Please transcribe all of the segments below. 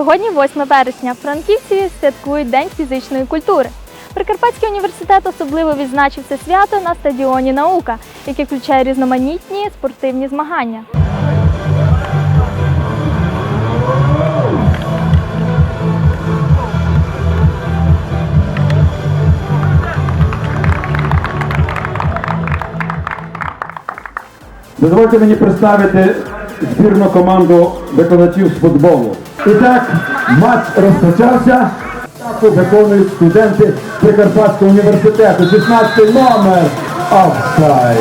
Сьогодні 8 вересня. Франківці святкують День фізичної культури. Прикарпатський університет особливо відзначив це свято на стадіоні Наука, який включає різноманітні спортивні змагання. Дозвольте мені представити збірну команду виконавців з футболу. І так, матч розпочався. Виконують студенти Прикарпатського університету. 16 номер. Офсайд.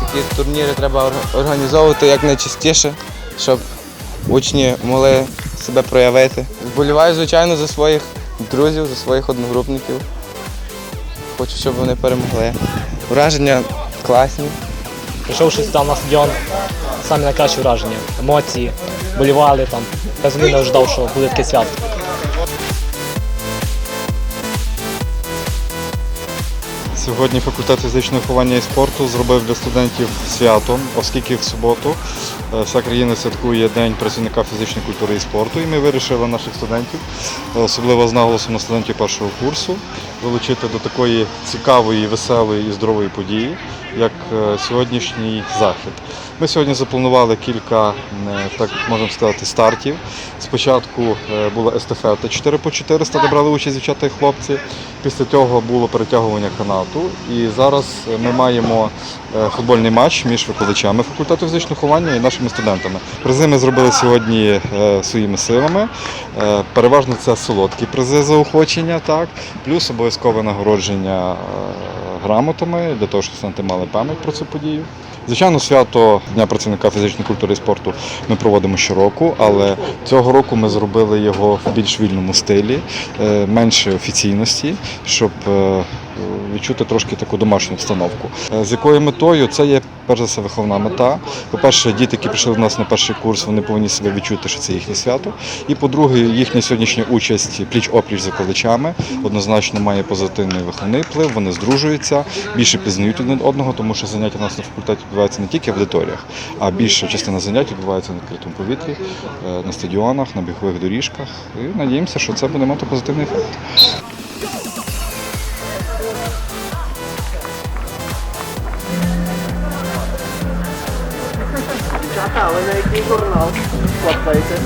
Такі турніри треба ор- організовувати якнайчастіше, щоб учні могли себе проявити. Вболіваю, звичайно, за своїх друзів, за своїх одногрупників. Хочу, щоб вони перемогли. Враження класні. Прийшовши там на стадіон, самі найкращі враження, емоції, болівали там. Я не ожидав, що буде таке свято. Сьогодні факультет фізичного виховання і спорту зробив для студентів свято, оскільки в суботу е, вся країна святкує День працівника фізичної культури і спорту. І ми вирішили наших студентів, е, особливо з наголосом на студентів першого курсу, долучити до такої цікавої, веселої і здорової події, як е, сьогоднішній захід. Ми сьогодні запланували кілька, так можемо сказати, стартів. Спочатку була естафета 4 по 400, де брали участь дівчата і хлопці. Після цього було перетягування канату. І зараз ми маємо е, футбольний матч між викладачами факультету фізичного виховання і нашими студентами. Призи ми зробили сьогодні е, своїми силами. Е, Переважно це солодкі призи заохочення, так, плюс обов'язкове нагородження грамотами для того, щоб студенти мали пам'ять про цю подію. Звичайно, свято Дня працівника фізичної культури і спорту ми проводимо щороку, але цього року ми зробили його в більш вільному стилі, менше офіційності, щоб відчути трошки таку домашню обстановку. Е, З якою метою це є перш за все виховна мета. По-перше, діти, які прийшли до нас на перший курс, вони повинні себе відчути, що це їхнє свято. І по-друге, їхня сьогоднішня участь пліч-опліч з викладачами однозначно має позитивний виховний вплив. Вони здружуються, більше пізнають один одного, тому що заняття у нас на факультеті відбуваються не тільки в аудиторіях, а більша частина занять відбувається на відкритому повітрі, е, на стадіонах, на бігових доріжках. І надіємося, що це буде мати позитивний ефект. asawa na yung keyboard na ako. Pa ito.